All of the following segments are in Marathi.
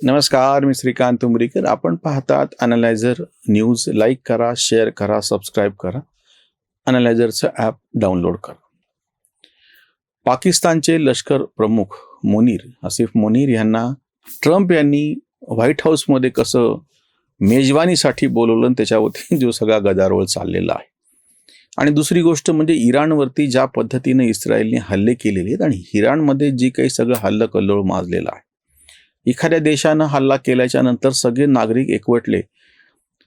नमस्कार मी श्रीकांत उमरीकर. आपण पाहतात अनालायझर न्यूज लाईक करा शेअर करा सबस्क्राईब करा. अनालायझरचं ॲप डाउनलोड करा. पाकिस्तानचे लष्कर प्रमुख मोनीर आसिफ मोनीर यांना ट्रम्प यांनी व्हाईट हाऊसमध्ये कसं मेजवानीसाठी बोलवलं आणि त्याच्यावरती जो सगळा गदारोळ चाललेला आहे. आणि दुसरी गोष्ट म्हणजे इराणवरती ज्या पद्धतीने इस्रायलने हल्ले केलेले आहेत आणि इराणमध्ये जी काही सगळं हल्लं कल्लोळ माजलेलं आहे एखाद्या देशानं हल्ला केल्याच्यानंतर सगळे नागरिक एकवटले.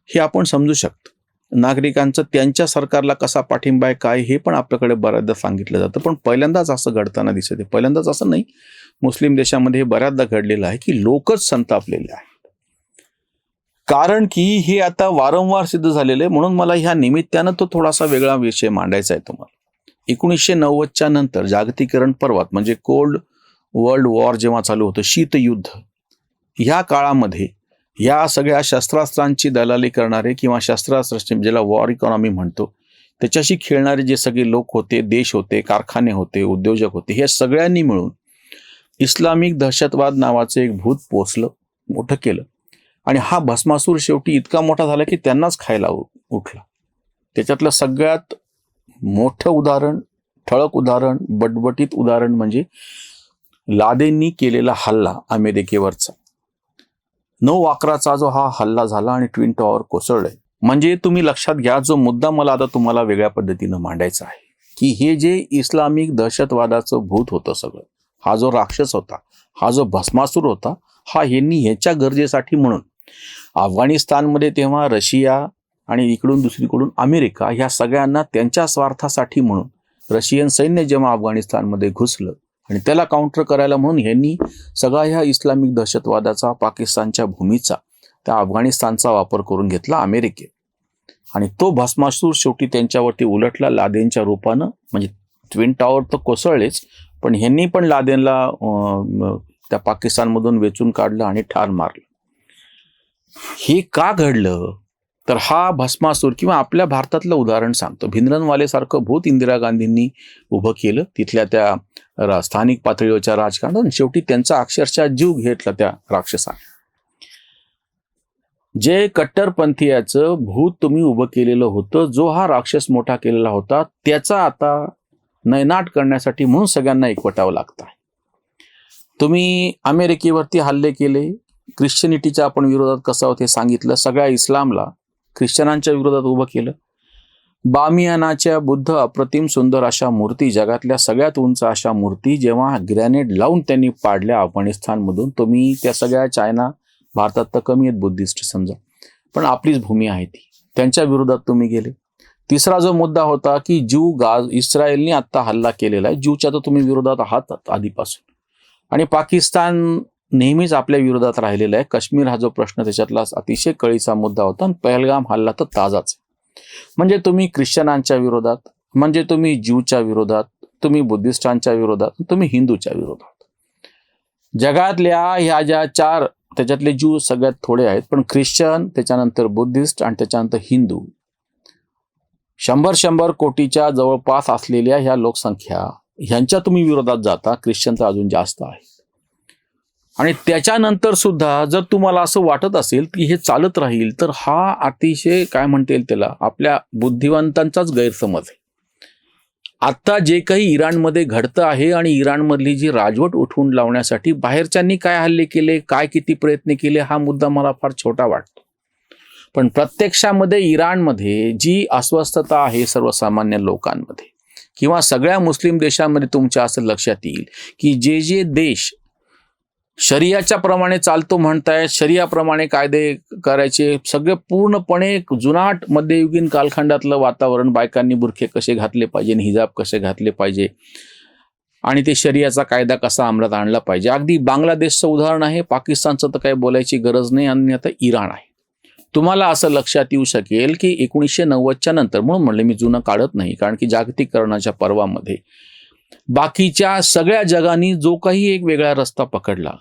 हे आपण समजू शकतो. नागरिकांचं त्यांच्या सरकारला कसा पाठिंबा आहे काय हे पण आपल्याकडे बऱ्याचदा सांगितलं जातं. पण पहिल्यांदाच असं घडताना दिसत आहे पहिल्यांदाच असं नाही. मुस्लिम देशामध्ये हे बऱ्याचदा घडलेलं आहे की लोकच संतापलेले आहेत. कारण की हे आता वारंवार सिद्ध झालेलं आहे. म्हणून मला ह्या निमित्तानं तो थोडासा वेगळा विषय मांडायचा आहे तुम्हाला. एकोणीसशे नव्वदच्या नंतर जागतिकीकरण पर्वात म्हणजे कोल्ड वर्ल्ड वॉर जेव्हा चालू होतं शीतयुद्ध ह्या काळामध्ये या सगळ्या शस्त्रास्त्रांची दलाली करणारे किंवा शस्त्रास्त्र ज्याला वॉर इकॉनॉमी म्हणतो त्याच्याशी खेळणारे जे सगळे लोक होते देश होते कारखाने होते उद्योजक होते हे सगळ्यांनी मिळून इस्लामिक दहशतवाद नावाचं एक भूत पोचलं मोठं केलं. आणि हा भस्मासूर शेवटी इतका मोठा झाला की त्यांनाच खायला उ- उठला. त्याच्यातलं सगळ्यात मोठं उदाहरण ठळक उदाहरण बटबटीत उदाहरण म्हणजे लादेंनी केलेला हल्ला अमेरिकेवरचा. नऊ अकराचा जो हा हल्ला झाला आणि ट्विन टॉवर कोसळलंय म्हणजे तुम्ही लक्षात घ्या जो मुद्दा मला आता तुम्हाला वेगळ्या पद्धतीनं मांडायचा आहे की हे जे इस्लामिक दहशतवादाचं भूत होतं सगळं हा जो राक्षस होता हा जो भस्मासूर होता हा यांनी ह्याच्या गरजेसाठी म्हणून अफगाणिस्तानमध्ये तेव्हा रशिया आणि इकडून दुसरीकडून अमेरिका ह्या सगळ्यांना त्यांच्या स्वार्थासाठी म्हणून रशियन सैन्य जेव्हा अफगाणिस्तानमध्ये घुसलं आणि त्याला काउंटर करायला म्हणून यांनी सगळा ह्या इस्लामिक दहशतवादाचा पाकिस्तानच्या भूमीचा त्या अफगाणिस्तानचा वापर करून घेतला अमेरिकेत. आणि तो भस्मासूर शेवटी त्यांच्यावरती उलटला लादेनच्या रूपानं. म्हणजे ट्विन टॉवर तर कोसळलेच पण ह्यांनी पण लादेनला त्या पाकिस्तानमधून वेचून काढलं आणि ठार मारलं. हे का घडलं? तर हा भस्मासूर किंवा आपल्या भारतातलं उदाहरण सांगतो. भिंद्रनवालेसारखं भूत इंदिरा गांधींनी उभं केलं. तिथल्या त्या रा- स्थानिक पातळीवरच्या राजकारणात आणि शेवटी त्यांचा अक्षरशः जीव घेतला त्या राक्षसाने. जे कट्टरपंथीयाचं भूत तुम्ही उभं केलेलं होतं जो हा राक्षस मोठा केलेला होता त्याचा आता नयनाट करण्यासाठी म्हणून सगळ्यांना एकवटावं लागतं आहे. तुम्ही अमेरिकेवरती हल्ले केले ख्रिश्चनिटीच्या आपण विरोधात कसं होते सांगितलं सगळ्या इस्लामला ख्रिश्चनांच्या विरोधात उभं केलं. बामियानाच्या बुद्ध अप्रतिम सुंदर अशा मूर्ती जगातल्या सगळ्यात उंच अशा मूर्ती जेव्हा ग्रॅनेड लावून त्यांनी पाडल्या अफगाणिस्तानमधून तुम्ही त्या सगळ्या चायना भारतात तर कमी आहेत बुद्धिस्ट समजा. पण आपलीच भूमी आहे ती. त्यांच्या विरोधात तुम्ही गेले. तिसरा जो मुद्दा होता की ज्यू गाज इस्रायलने आत्ता हल्ला केलेला आहे. ज्यूच्या तर तुम्ही विरोधात आहात आधीपासून. आणि पाकिस्तान नेहमीच आपल्या विरोधात राहिलेला आहे. काश्मीर हा जो प्रश्न त्याच्यातला अतिशय कळीचा मुद्दा होता आणि पहलगाम हल्ला तर ताजाच आहे. म्हणजे तुम्ही ख्रिश्चनांच्या विरोधात म्हणजे तुम्ही ज्यूच्या विरोधात तुम्ही बुद्धिस्टांच्या विरोधात तुम्ही हिंदूच्या विरोधात. जगातल्या ह्या ज्या चार त्याच्यातले ज्यू सगळ्यात थोडे आहेत पण ख्रिश्चन त्याच्यानंतर बुद्धिस्ट आणि त्याच्यानंतर हिंदू. शंभर शंभर कोटीच्या जवळपास असलेल्या ह्या लोकसंख्या ह्यांच्या तुम्ही विरोधात जाता ख्रिश्चन तर अजून जास्त आहे. आणि त्याच्यानंतर सुद्धा जर तुम्हाला असं वाटत असेल की हे चालत राहील तर हा अतिशय काय म्हणता येईल त्याला आपल्या बुद्धिवंतांचाच गैरसमज आहे. आता जे काही इराणमध्ये घडतं आहे आणि इराणमधली जी राजवट उठवून लावण्यासाठी बाहेरच्यांनी काय हल्ले केले काय किती प्रयत्न केले हा मुद्दा मला फार छोटा वाटतो. पण प्रत्यक्षामध्ये इराणमध्ये जी अस्वस्थता आहे सर्वसामान्य लोकांमध्ये किंवा सगळ्या मुस्लिम देशांमध्ये तुमच्या असं लक्षात येईल की जे जे देश शरियाच्या प्रमाणे चालतो म्हणतायत शरियाप्रमाणे कायदे करायचे सगळे पूर्णपणे एक जुनाट मध्ययुगीन कालखंडातलं वातावरण बायकांनी बुरखे कसे घातले पाहिजे आणि हिजाब कसे घातले पाहिजे आणि ते शरियाचा कायदा कसा अंमलात आणला पाहिजे. अगदी बांगलादेशचं उदाहरण आहे पाकिस्तानचं तर काही बोलायची गरज नाही आणि आता इराण आहे. तुम्हाला असं लक्षात येऊ शकेल की एकोणीसशे नव्वदच्या नंतर म्हणून म्हणलं मी जुनं काढत नाही कारण की जागतिककरणाच्या पर्वामध्ये बाकीच्या सगळ्या जगांनी जो काही एक वेगळा रस्ता पकडला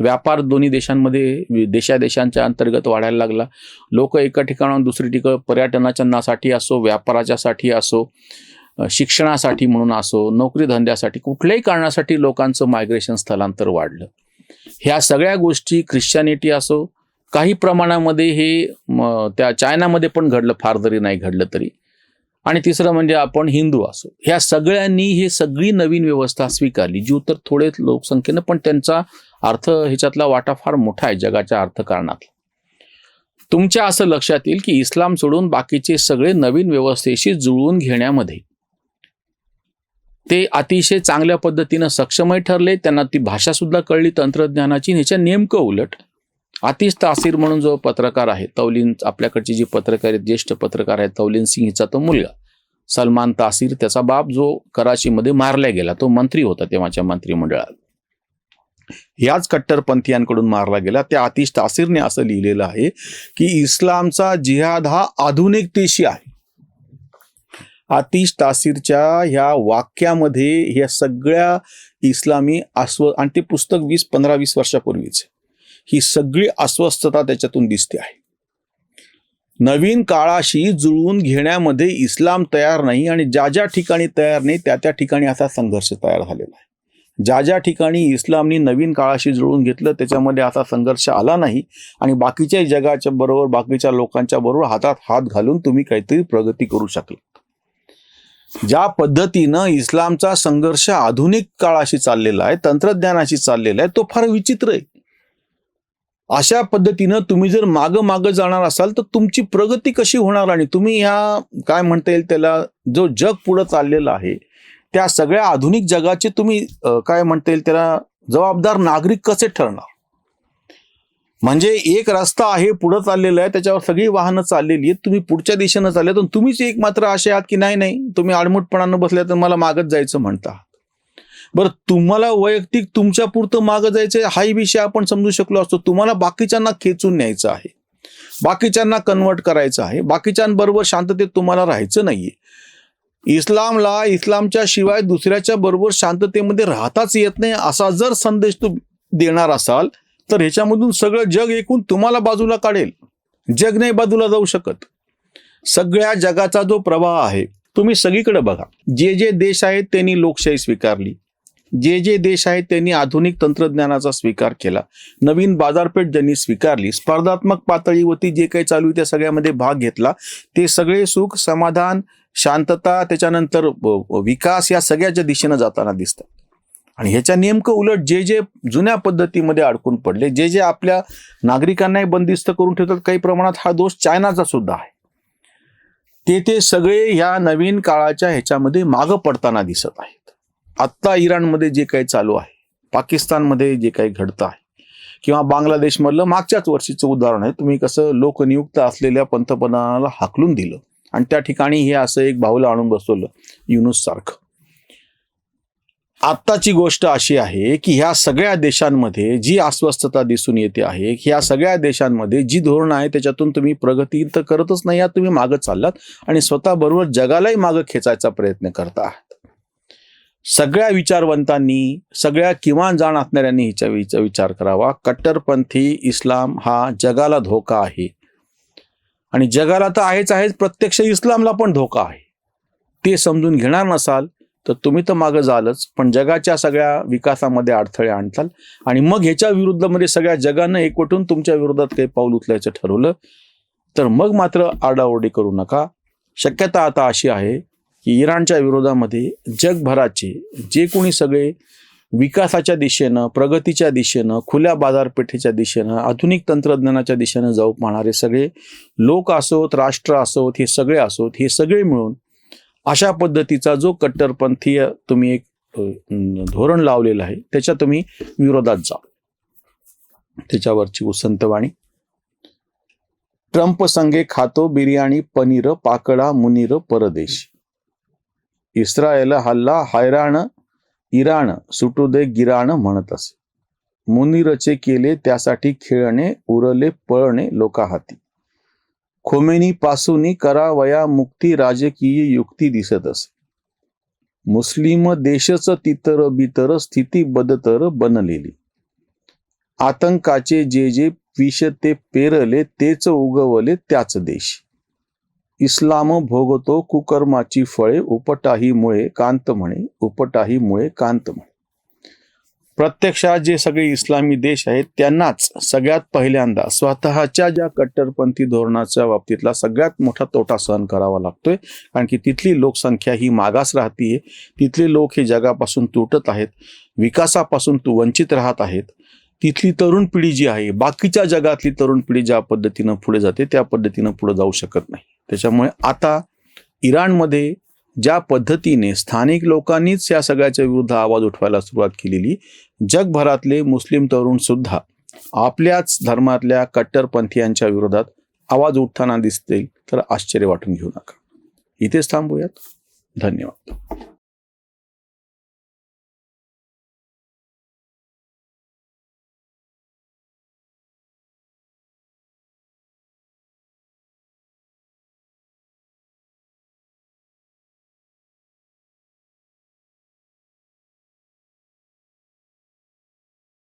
व्यापार दोन्ही देशांमध्ये देशादेशांच्या अंतर्गत वाढायला लागला. लोक एका ठिकाणाहून दुसरी ठिकाण पर्यटनाच्या नासाठी असो व्यापाराच्यासाठी असो शिक्षणासाठी म्हणून असो नोकरी धंद्यासाठी कुठल्याही कारणासाठी लोकांचं मायग्रेशन स्थलांतर वाढलं. ह्या सगळ्या गोष्टी ख्रिश्चॅनिटी असो काही प्रमाणामध्ये हे त्या चायनामध्ये पण घडलं फार जरी नाही घडलं तरी. आणि तिसरं म्हणजे आपण हिंदू असो. ह्या सगळ्यांनी हे सगळी नवीन व्यवस्था स्वीकारली. जीव तर थोडे लोकसंख्येनं पण त्यांचा अर्थ ह्याच्यातला वाटा फार मोठा आहे जगाच्या अर्थकारणात तुमच्या असं लक्षात येईल की इस्लाम सोडून बाकीचे सगळे नवीन व्यवस्थेशी जुळवून घेण्यामध्ये ते अतिशय चांगल्या पद्धतीनं सक्षमही ठरले त्यांना ती भाषा सुद्धा कळली तंत्रज्ञानाची ह्याच्या नेमकं उलट. आतिश तासीर म्हणून जो पत्रकार आहे तौलीन आपल्याकडची जी पत्रकार आहेत ज्येष्ठ पत्रकार आहेत तौलीन सिंग हिचा तो मुलगा. सलमान तासीर त्याचा बाप जो कराचीमध्ये मारला गेला तो मंत्री होता तेव्हाच्या मंत्रिमंडळात. याच कट्टरपंथीयांकडून मारला गेला. त्या आतिश तासीरने असं लिहिलेलं आहे की इस्लामचा जिहाद हा आधुनिकतेशी आहे. आतिश तासीरच्या ह्या वाक्यामध्ये ह्या सगळ्या इस्लामी अस्व आणि ते पुस्तक वीस पंधरा वीस वर्षापूर्वीच. ही सगळी अस्वस्थता त्याच्यातून दिसते आहे. नवीन काळाशी जुळवून घेण्यामध्ये इस्लाम तयार नाही आणि ज्या ज्या ठिकाणी तयार नाही त्या त्या ठिकाणी असा संघर्ष तयार झालेला आहे. ज्या ज्या ठिकाणी इस्लामनी नवीन काळाशी जुळवून घेतलं त्याच्यामध्ये असा संघर्ष आला नाही. आणि बाकीच्या जगाच्या बरोबर बाकीच्या लोकांच्या बरोबर हातात हात घालून तुम्ही काहीतरी प्रगती करू शकला. ज्या पद्धतीनं इस्लामचा संघर्ष आधुनिक काळाशी चाललेला आहे तंत्रज्ञानाशी चाललेला आहे तो फार विचित्र आहे. अशा पद्धतीनं तुम्ही जर मागं मागं जाणार असाल तर तुमची प्रगती कशी होणार आणि तुम्ही ह्या काय म्हणता येईल त्याला जो जग पुढं चाललेला आहे त्या सगळ्या आधुनिक जगाचे तुम्ही काय म्हणता येईल त्याला जबाबदार नागरिक कसे ठरणार? म्हणजे एक रस्ता आहे पुढं चाललेला आहे त्याच्यावर सगळी वाहनं चाललेली आहेत तुम्ही पुढच्या दिशेनं चालले तर तुम्हीच एक मात्र असे आहात की नाही नाही? तुम्ही आडमुटपणानं बसल्या तर मला मागत जायचं म्हणता. बरं तुम्हाला वैयक्तिक तुमच्या पुरतं मागं जायचं हाही विषय आपण समजू शकलो असतो. तुम्हाला बाकीच्यांना खेचून न्यायचं आहे. बाकीच्यांना कन्वर्ट करायचं आहे. बाकीच्यांबरोबर शांततेत तुम्हाला राहायचं नाहीये. इस्लामला इस्लामच्या शिवाय दुसऱ्याच्या बरोबर शांततेमध्ये राहताच येत नाही असा जर संदेश तू देणार असाल तर ह्याच्यामधून सगळं जग एकूण तुम्हाला बाजूला काढेल. जग नाही बाजूला जाऊ शकत. सगळ्या जगाचा जो प्रवाह आहे तुम्ही सगळीकडे बघा. जे जे देश आहेत त्यांनी लोकशाही स्वीकारली. जे जे देश आहेत त्यांनी आधुनिक तंत्रज्ञानाचा स्वीकार केला. नवीन बाजारपेठ ज्यांनी स्वीकारली स्पर्धात्मक पातळीवरती जे काही चालू आहे त्या सगळ्यामध्ये भाग घेतला. ते सगळे सुख समाधान शांतता त्याच्यानंतर विकास या सगळ्याच्या दिशेनं जाताना दिसतात. आणि ह्याच्या नेमकं उलट जे जे जुन्या पद्धतीमध्ये अडकून पडले जे जे आपल्या नागरिकांनाही बंदिस्त करून ठेवतात काही प्रमाणात हा दोष चायनाचा सुद्धा आहे. ते ते सगळे ह्या नवीन काळाच्या ह्याच्यामध्ये मागं पडताना दिसत आहेत. आत्ता इराणमध्ये जे काही चालू आहे पाकिस्तानमध्ये जे काही घडतं आहे किंवा बांगलादेशमधलं मागच्याच वर्षीचं उदाहरण आहे तुम्ही कसं लोकनियुक्त असलेल्या पंतप्रधानाला हाकलून दिलं. आणि त्या ठिकाणी हे असं एक भाऊला आणून बसवलं युनुस सारखं. आत्ताची गोष्ट अशी आहे की ह्या सगळ्या देशांमध्ये जी अस्वस्थता दिसून येते आहे ह्या सगळ्या देशांमध्ये जी धोरणं आहे त्याच्यातून तुम्ही प्रगती तर करतच नाही आहात तुम्ही मागं चाललात आणि स्वतःबरोबर जगालाही मागं खेचायचा प्रयत्न करत आहात. सगळ्या विचारवंतांनी सगळ्या किमान जाण असणाऱ्यांनी हिच्या हिचा विचार करावा. कट्टरपंथी इस्लाम हा जगाला धोका आहे. आणि जगाला तर आहेच आहेच प्रत्यक्ष इस्लामला पण धोका आहे. ते समजून घेणार नसाल तर तुम्ही तर मागं जालच पण जगाच्या सगळ्या विकासामध्ये अडथळे आणताल. आणि मग ह्याच्या विरुद्धमध्ये सगळ्या जगानं एकवटून तुमच्या विरोधात काही पाऊल उचलायचं ठरवलं. तर मग मात्र आरडाओरडी करू नका. शक्यता आता अशी आहे की इराणच्या विरोधामध्ये जगभराचे जे कोणी सगळे विकासाच्या दिशेनं प्रगतीच्या दिशेनं खुल्या बाजारपेठेच्या दिशेनं आधुनिक तंत्रज्ञानाच्या दिशेनं जाऊ पाहणारे सगळे लोक असोत राष्ट्र असोत हे सगळे असोत हे सगळे मिळून अशा पद्धतीचा जो कट्टरपंथीय तुम्ही एक धोरण लावलेलं आहे त्याच्या तुम्ही विरोधात जा. त्याच्यावरची उसंतवाणी ट्रम्प संगे खातो बिर्याणी पनीर पाकडा मुनीर परदेश. इस्रायल हल्ला हैराण इराण सुटू दे गिराण म्हणत असे. मुनीरचे केले त्यासाठी खेळणे उरले पळणे लोकाहाती. खोमेनी पासून करावया मुक्ती राजकीय युक्ती दिसत असे. मुस्लिम देशच तितर बितर स्थिती बदतर बनलेली. आतंकाचे जे जे विष ते पेरले तेच उगवले त्याच देश. इस्लाम भोगतो कुकर्माची फळे उपटाही मुळे कांत म्हणे उपटाही मुळे कांत म्हणे. प्रत्यक्षात जे सगळे इस्लामी देश आहेत त्यांनाच सगळ्यात पहिल्यांदा स्वतःच्या ज्या कट्टरपंथी धोरणाच्या बाबतीतला सगळ्यात मोठा तोटा सहन करावा लागतोय. कारण की तिथली लोकसंख्या ही मागास राहतीये. तिथले लोक हे जगापासून तुटत आहेत विकासापासून तू वंचित राहत आहेत. तिथली तरुण पिढी जी आहे बाकीच्या जगातली तरुण पिढी ज्या पद्धतीनं पुढे जाते त्या पद्धतीनं पुढे जाऊ शकत नाही. त्याच्यामुळे आता इराणमध्ये ज्या पद्धतीने स्थानिक लोकांनीच या सगळ्याच्या विरुद्ध आवाज उठवायला सुरुवात केलेली जगभरातले मुस्लिम तरुण सुद्धा आपल्याच धर्मातल्या कट्टरपंथीयांच्या विरोधात आवाज उठताना दिसतील तर आश्चर्य वाटून घेऊ नका. इथेच थांबूयात. धन्यवाद.